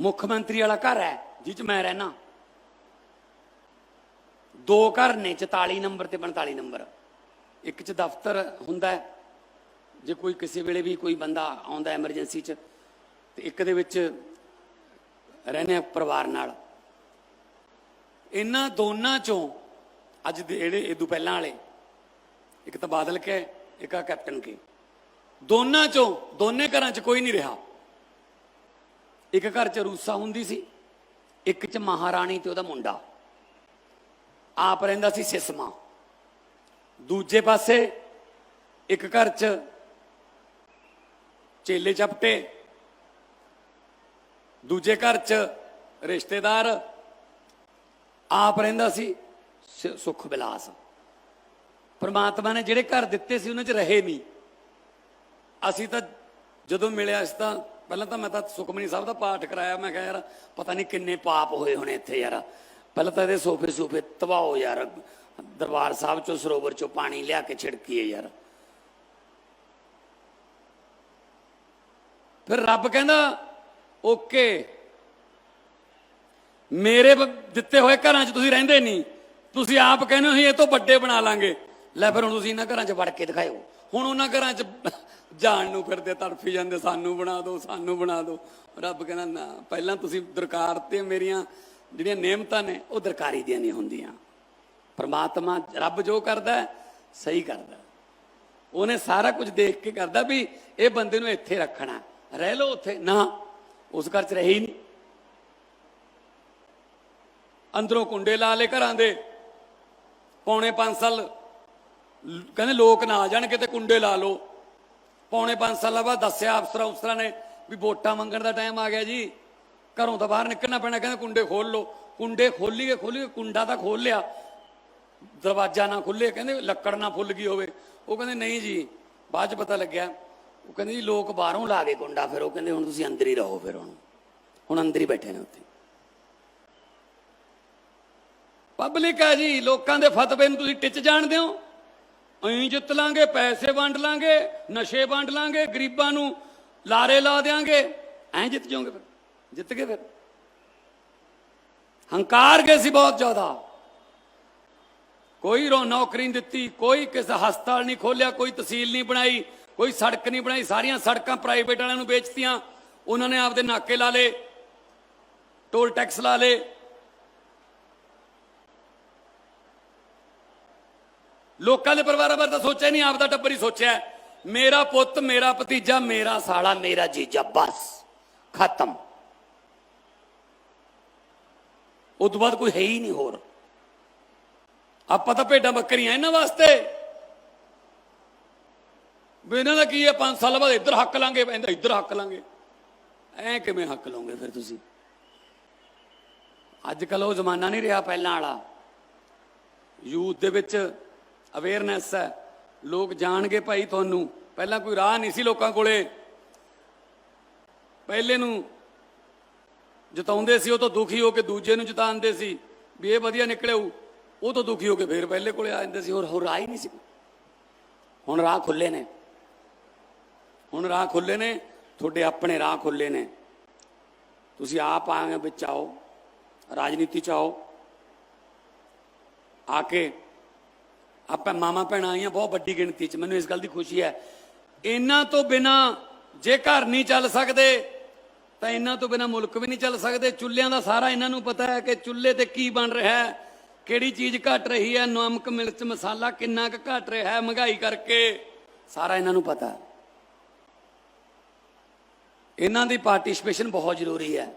ਮੁੱਖ ਮੰਤਰੀ ਵਾਲਾ ਘਰ ਹੈ, ਜਿਹ ਚ ਮੈਂ ਰਹਿਣਾ ਦੋ ਘਰ ਨੇ 44 ਨੰਬਰ ਤੇ 45 ਨੰਬਰ। ਇੱਕ ਚ ਦਫ਼ਤਰ ਹੁੰਦਾ ਜੇ ਕੋਈ ਕਿਸੇ ਵੇਲੇ ਵੀ ਕੋਈ ਬੰਦਾ ਆਉਂਦਾ ਐਮਰਜੈਂਸੀ ਚ, ਤੇ ਇੱਕ ਦੇ ਵਿੱਚ ਰਹਿੰਦੇ ਆ ਪਰਿਵਾਰ ਨਾਲ। ਇਹਨਾਂ ਦੋਨਾਂ ਚੋਂ, ਅੱਜ ਦੇ ਜਿਹੜੇ ਇਦੋਂ ਪਹਿਲਾਂ ਵਾਲੇ, ਇੱਕ ਤਾਂ ਬਾਦਲ ਕੇ, ਇੱਕ ਆ ਕੈਪਟਨ ਕੇ। ਦੋਨਾਂ ਚੋਂ, ਦੋਨੇ ਘਰਾਂ 'ਚ ਕੋਈ ਨਹੀਂ ਰਿਹਾ। ਇੱਕ ਘਰ 'ਚ ਰੂਸਾ ਹੁੰਦੀ ਸੀ, ਇੱਕ 'ਚ ਮਹਾਰਾਣੀ ਤੇ ਉਹਦਾ ਮੁੰਡਾ। ਆਪ ਰਹਿੰਦਾ ਸੀ ਸਿਸਮਾ। ਦੂਜੇ ਪਾਸੇ ਇੱਕ ਘਰ 'ਚ ਚੇਲੇ ਚਪਟੇ। ਦੂਜੇ ਘਰ 'ਚ ਰਿਸ਼ਤੇਦਾਰ। ਆਪ ਰਹਿੰਦਾ ਸੀ ਸ- ਸੁਖ ਵਿਲਾਸ ਪਰਮਾਤਮਾ ਨੇ ਜਿਹੜੇ ਘਰ ਦਿੱਤੇ ਸੀ, ਉਹਨਾਂ 'ਚ ਰਹੇ ਨਹੀਂ। ਅਸੀਂ ਤਾਂ ਜਦੋਂ ਮਿਲਿਆ ਇਸ ਤਾਂ ਪਹਿਲਾਂ ਤਾਂ ਮੈਂ ਤਾਂ ਸੁਖਮਨੀ ਸਾਹਿਬ ਦਾ ਪਾਠ ਕਰਾਇਆ, ਮੈਂ ਕਿਹਾ ਯਾਰ ਪਤਾ ਨਹੀਂ ਕਿੰਨੇ ਪਾਪ ਹੋਏ ਹੋਣੇ ਇੱਥੇ ਯਾਰ। ਪਹਿਲਾਂ ਤਾਂ ਇਹਦੇ ਸੋਫੇ ਸੋਫੇ ਤਬਾਹੋ ਯਾਰ। ਦਰਬਾਰ ਸਾਹਿਬ ਚੋਂ, ਸਰੋਵਰ ਚੋਂ ਪਾਣੀ ਲਿਆ ਕੇ ਛਿੜਕੀਏ ਯਾਰ। ਫਿਰ ਰੱਬ ਕਹਿੰਦਾ, ਓਕੇ, ਮੇਰੇ ਦਿੱਤੇ ਹੋਏ ਘਰਾਂ 'ਚ ਤੁਸੀਂ ਰਹਿੰਦੇ ਨਹੀਂ ਤੁਸੀਂ ਆਪ ਕਹਿੰਦੇ ਹੋ ਇਹ ਤੋਂ ਵੱਡੇ ਬਣਾ ਲਾਂਗੇ। ਲੈ ਫਿਰ ਹੁਣ ਤੁਸੀਂ ਇਹਨਾਂ ਘਰਾਂ 'ਚ ਵੜ ਕੇ ਦਿਖਾਓ ਹੁਣ ਉਹਨਾਂ ਘਰਾਂ 'ਚ ਜਾਣ ਨੂੰ ਫਿਰਦੇ, ਤੜਫੀ ਜਾਂਦੇ, ਸਾਨੂੰ ਬਣਾ ਦਿਓ, ਸਾਨੂੰ ਬਣਾ ਦਿਓ। ਰੱਬ ਕਹਿੰਦਾ, ਨਾ, ਪਹਿਲਾਂ ਤੁਸੀਂ ਦਰਕਾਰ ਤੇ ਮੇਰੀਆਂ ਜਿਹੜੀਆਂ ਨਿਯਮਤਾਂ ਨੇ, ਉਹ ਦਰਕਾਰੀ ਦੀਆਂ ਨਹੀਂ ਹੁੰਦੀਆਂ। ਪਰਮਾਤਮਾ ਰੱਬ ਜੋ ਕਰਦਾ, ਸਹੀ ਕਰਦਾ। ਉਹਨੇ ਸਾਰਾ ਕੁਝ ਦੇਖ ਕੇ ਕਰਦਾ ਵੀ ਇਹ ਬੰਦੇ ਨੂੰ ਇੱਥੇ ਰੱਖਣਾ। ਰਹਿ ਲਓ ਉੱਥੇ। ਨਾ, ਉਸ ਘਰ 'ਚ ਰਹੇ ਨਹੀਂ। ਅੰਦਰੋਂ ਕੁੰਡੇ ਲਾ ਲੇ ਘਰਾਂ ਦੇ। ਪੌਣੇ 5 ਸਾਲ ਕਹਿੰਦੇ ਲੋਕ ਨਾ ਆ ਜਾਣ, ਕਿਤੇ ਕੁੰਡੇ ਲਾ ਲਓ। ਪੌਣੇ 5 ਸਾਲਾਂ ਬਾਅਦ ਦੱਸਿਆ ਅਫਸਰਾਂ ਅਫਸਰਾਂ ਨੇ ਵੀ ਵੋਟਾਂ ਮੰਗਣ ਦਾ ਟਾਈਮ ਆ ਗਿਆ ਜੀ। ਘਰੋਂ ਤਾਂ ਬਾਹਰ ਨਿਕਲਣਾ ਪੈਣਾ, ਕਹਿੰਦੇ ਕੁੰਡੇ ਖੋਲ ਲਓ। ਕੁੰਡੇ ਖੋਲੀਏ ਖੋਲੀਏ ਕੁੰਡਾ ਤਾਂ ਖੋਲ ਲਿਆ। ਦਰਵਾਜ਼ਾ ਨਾ ਖੁੱਲੇ ਕਹਿੰਦੇ ਲੱਕੜ ਨਾ ਫੁੱਲ ਗਈ ਹੋਵੇ। ਉਹ ਕਹਿੰਦੇ, ਨਹੀਂ ਜੀ, ਬਾਅਦ ਚ ਪਤਾ ਲੱਗਿਆ। ਉਹ ਕਹਿੰਦੇ, ਜੀ, ਲੋਕ ਬਾਹਰੋਂ ਲਾ ਕੇ ਕੁੰਡਾ ਫਿਰ। ਉਹ ਕਹਿੰਦੇ, ਹੁਣ ਤੁਸੀਂ ਅੰਦਰ ਹੀ ਰਹੋ ਫਿਰ ਹੁਣ। ਹੁਣ ਅੰਦਰ ਹੀ ਬੈਠੇ ਨੇ ਉੱਥੇ। ਪਬਲਿਕ ਹੈ ਜੀ, ਲੋਕਾਂ ਦੇ ਫਤਵੇ ਨੂੰ ਤੁਸੀਂ ਟਿੱਚ ਜਾਣਦੇ ਹੋ। ਅਸੀਂ ਜਿੱਤ ਲਾਂਗੇ, ਪੈਸੇ ਵੰਡ ਲਾਂਗੇ, ਨਸ਼ੇ ਵੰਡ ਲਾਂਗੇ, ਗਰੀਬਾਂ ਨੂੰ ਲਾਰੇ ਲਾ ਦੇਾਂਗੇ ਐਂ ਜਿੱਤ ਜਾਓਗੇ ਫਿਰ, ਜਿੱਤ ਗਏ ਫਿਰ। ਹੰਕਾਰ ਗਏ ਸੀ ਬਹੁਤ ਜ਼ਿਆਦਾ। ਕੋਈ ਰੋ, ਨੌਕਰੀ ਨਹੀਂ ਦਿੱਤੀ, ਕੋਈ ਕਿਸੇ ਹਸਪਤਾਲ ਨਹੀਂ ਖੋਲਿਆ ਕੋਈ ਤਹਿਸੀਲ ਨਹੀਂ ਬਣਾਈ, ਕੋਈ ਸੜਕ ਨਹੀਂ ਬਣਾਈ, ਸਾਰੀਆਂ ਸੜਕਾਂ ਪ੍ਰਾਈਵੇਟ ਵਾਲਿਆਂ ਨੂੰ ਵੇਚਤੀਆਂ। ਉਹਨਾਂ ਨੇ ਆਪਦੇ ਨਾਕੇ ਲਾ ਲਏ, ਟੋਲ ਟੈਕਸ ਲਾ ਲਏ। ਲੋਕਾਂ ਦੇ ਪਰਿਵਾਰਾਂ ਬਾਰੇ ਤਾਂ ਸੋਚਿਆ ਨਹੀਂ ਆਪਦਾ ਟੱਬਰ ਹੀ ਸੋਚਿਆ। ਮੇਰਾ ਪੁੱਤ, ਮੇਰਾ ਭਤੀਜਾ, ਮੇਰਾ ਸਾਲਾ, ਮੇਰਾ ਜੀਜਾ, ਬਸ, ਖਤਮ। ਉਸ ਤੋਂ ਬਾਅਦ ਕੋਈ ਹੈ ਹੀ ਨਹੀਂ ਹੋਰ। ਆਪਾਂ ਤਾਂ ਭੇਡਾਂ ਬੱਕਰੀਆਂ ਇਹਨਾਂ ਵਾਸਤੇ। ਵੀ ਇਹਨਾਂ ਦਾ ਕੀ ਹੈ 5 ਸਾਲ ਬਾਅਦ ਇੱਧਰ ਹੱਕ ਲਾਂਗੇ, ਇਹਦਾ ਇੱਧਰ ਹੱਕ ਲਾਂਗੇ। ਐ ਕਿਵੇਂ ਹੱਕ ਲਾਉਂਗੇ ਫਿਰ ਤੁਸੀਂ? ਅੱਜ ਕੱਲ ਉਹ ਜ਼ਮਾਨਾ ਨਹੀਂ ਰਿਹਾ ਪਹਿਲਾਂ ਵਾਲਾ। ਯੂਥ ਦੇ ਵਿੱਚ ਅਵੇਅਰਨੈਸ ਹੈ। ਲੋਕ ਜਾਣਗੇ ਭਾਈ ਤੁਹਾਨੂੰ। ਪਹਿਲਾਂ ਕੋਈ ਰਾਹ ਨਹੀਂ ਸੀ ਲੋਕਾਂ ਕੋਲੇ। ਪਹਿਲੇ ਨੂੰ ਜਿਤਾਉਂਦੇ ਸੀ, ਉਹ ਤੋਂ ਦੁਖੀ ਹੋ ਕੇ ਦੂਜੇ ਨੂੰ ਜਿਤਾਉਂਦੇ ਸੀ। ਵੀ ਇਹ ਵਧੀਆ ਨਿਕਲਿਓ ਉਹ ਤੋਂ ਦੁਖੀ ਹੋ ਕੇ ਫੇਰ ਪਹਿਲੇ ਕੋਲੇ ਆ ਜਾਂਦੇ ਸੀ। ਹੋਰ ਹੋਰ ਰਾਹ ਹੀ ਨਹੀਂ ਸੀ। ਹੁਣ ਰਾਹ ਖੁੱਲੇ ਨੇ। ਹੁਣ ਰਾਹ ਖੁੱਲੇ ਨੇ। ਤੁਹਾਡੇ ਆਪਣੇ ਰਾਹ ਖੁੱਲੇ ਨੇ। ਤੁਸੀਂ ਆਪ ਆਏ ਵਿੱਚ ਆਓ। ਰਾਜਨੀਤੀ ਚ ਆਓ। ਆ ਕੇ ਆਪਾਂ ਮਾਮਾ ਭੈਣਾਂ ਆਈਆਂ, ਬਹੁਤ ਵੱਡੀ ਗਿਣਤੀ ਚ, ਮੈਨੂੰ ਇਸ ਗੱਲ ਦੀ ਖੁਸ਼ੀ ਹੈ। ਇਹਨਾਂ ਤੋਂ ਬਿਨਾ ਜੇ ਘਰ ਨਹੀਂ ਚੱਲ ਸਕਦੇ, ਤਾਂ ਇਹਨਾਂ ਤੋਂ ਬਿਨਾ ਮੁਲਕ ਵੀ ਨਹੀਂ ਚੱਲ ਸਕਦੇ। ਚੁੱਲ੍ਹਿਆਂ ਦਾ ਸਾਰਾ ਇਹਨਾਂ ਨੂੰ ਪਤਾ ਹੈ ਕਿ ਚੁੱਲ੍ਹੇ ਤੇ ਕੀ ਬਣ ਰਿਹਾ ਹੈ, ਕਿਹੜੀ ਚੀਜ਼ ਘਟ ਰਹੀ ਹੈ, ਨਮਕ, ਮਿਰਚ, ਮਸਾਲਾ ਕਿੰਨਾ ਕੁ ਘਟ ਰਿਹਾ ਹੈ, ਮਹਿੰਗਾਈ ਕਰਕੇ। ਸਾਰਾ ਇਹਨਾਂ ਨੂੰ ਪਤਾ ਇਹਨਾਂ ਦੀ ਪਾਰਟਿਸਿਪੇਸ਼ਨ ਬਹੁਤ ਜ਼ਰੂਰੀ ਹੈ।